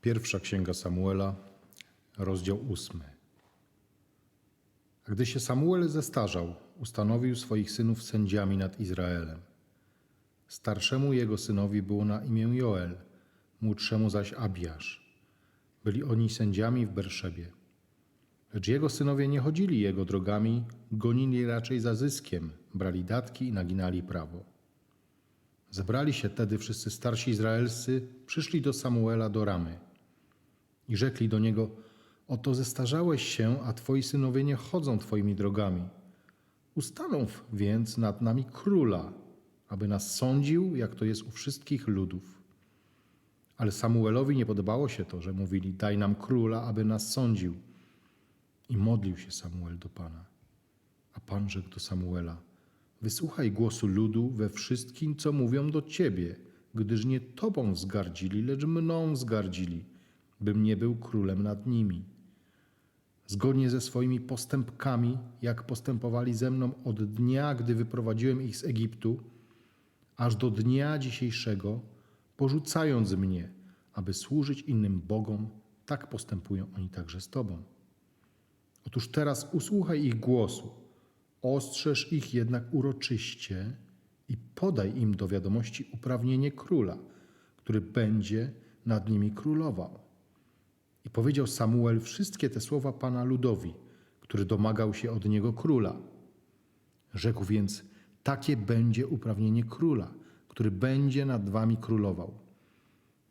Pierwsza księga Samuela, rozdział ósmy. A gdy się Samuel zestarzał, ustanowił swoich synów sędziami nad Izraelem. Starszemu jego synowi było na imię Joel, młodszemu zaś Abiasz. Byli oni sędziami w Berszebie. Lecz jego synowie nie chodzili jego drogami, gonili raczej za zyskiem, brali datki i naginali prawo. Zebrali się tedy wszyscy starsi Izraelscy, przyszli do Samuela do Ramy i rzekli do niego: Oto zestarzałeś się, a twoi synowie nie chodzą twoimi drogami. Ustanów więc nad nami króla, aby nas sądził, jak to jest u wszystkich ludów. Ale Samuelowi nie podobało się to, że mówili: Daj nam króla, aby nas sądził. I modlił się Samuel do Pana. A Pan rzekł do Samuela: Wysłuchaj głosu ludu we wszystkim, co mówią do ciebie, gdyż nie tobą wzgardzili, lecz mną wzgardzili, bym nie był królem nad nimi. Zgodnie ze swoimi postępkami, jak postępowali ze mną od dnia, gdy wyprowadziłem ich z Egiptu, aż do dnia dzisiejszego, porzucając mnie, aby służyć innym bogom, tak postępują oni także z tobą. Otóż teraz usłuchaj ich głosu, ostrzeż ich jednak uroczyście i podaj im do wiadomości uprawnienie króla, który będzie nad nimi królował. I powiedział Samuel wszystkie te słowa Pana ludowi, który domagał się od niego króla. Rzekł więc, takie będzie uprawnienie króla, który będzie nad wami królował.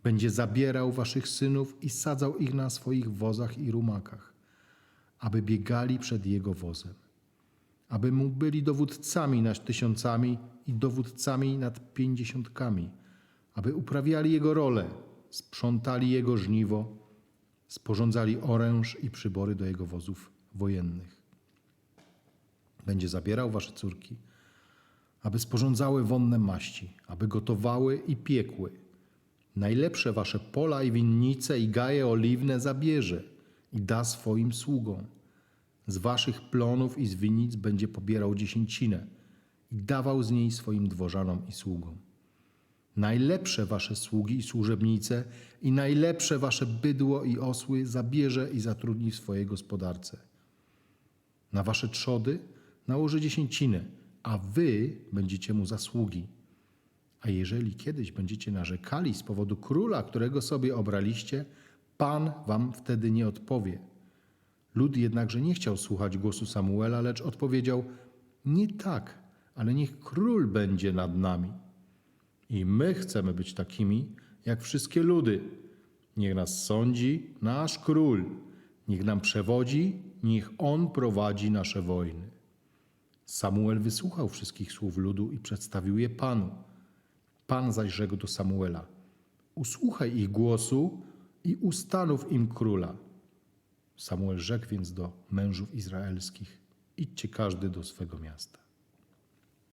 Będzie zabierał waszych synów i sadzał ich na swoich wozach i rumakach, aby biegali przed jego wozem, aby mu byli dowódcami nad tysiącami i dowódcami nad pięćdziesiątkami, aby uprawiali jego rolę, sprzątali jego żniwo, sporządzali oręż i przybory do jego wozów wojennych. Będzie zabierał wasze córki, aby sporządzały wonne maści, aby gotowały i piekły. Najlepsze wasze pola i winnice i gaje oliwne zabierze i da swoim sługom. Z waszych plonów i z winnic będzie pobierał dziesięcinę i dawał z niej swoim dworzanom i sługom. Najlepsze wasze sługi i służebnice i najlepsze wasze bydło i osły zabierze i zatrudni w swojej gospodarce. Na wasze trzody nałoży dziesięcinę, a wy będziecie mu zasługi. A jeżeli kiedyś będziecie narzekali z powodu króla, którego sobie obraliście, Pan wam wtedy nie odpowie. Lud jednakże nie chciał słuchać głosu Samuela, lecz odpowiedział: Nie tak, ale niech król będzie nad nami. I my chcemy być takimi, jak wszystkie ludy. Niech nas sądzi nasz król, niech nam przewodzi, niech on prowadzi nasze wojny. Samuel wysłuchał wszystkich słów ludu i przedstawił je Panu. Pan zaś rzekł do Samuela: Usłuchaj ich głosu i ustanów im króla. Samuel rzekł więc do mężów izraelskich: Idźcie każdy do swego miasta.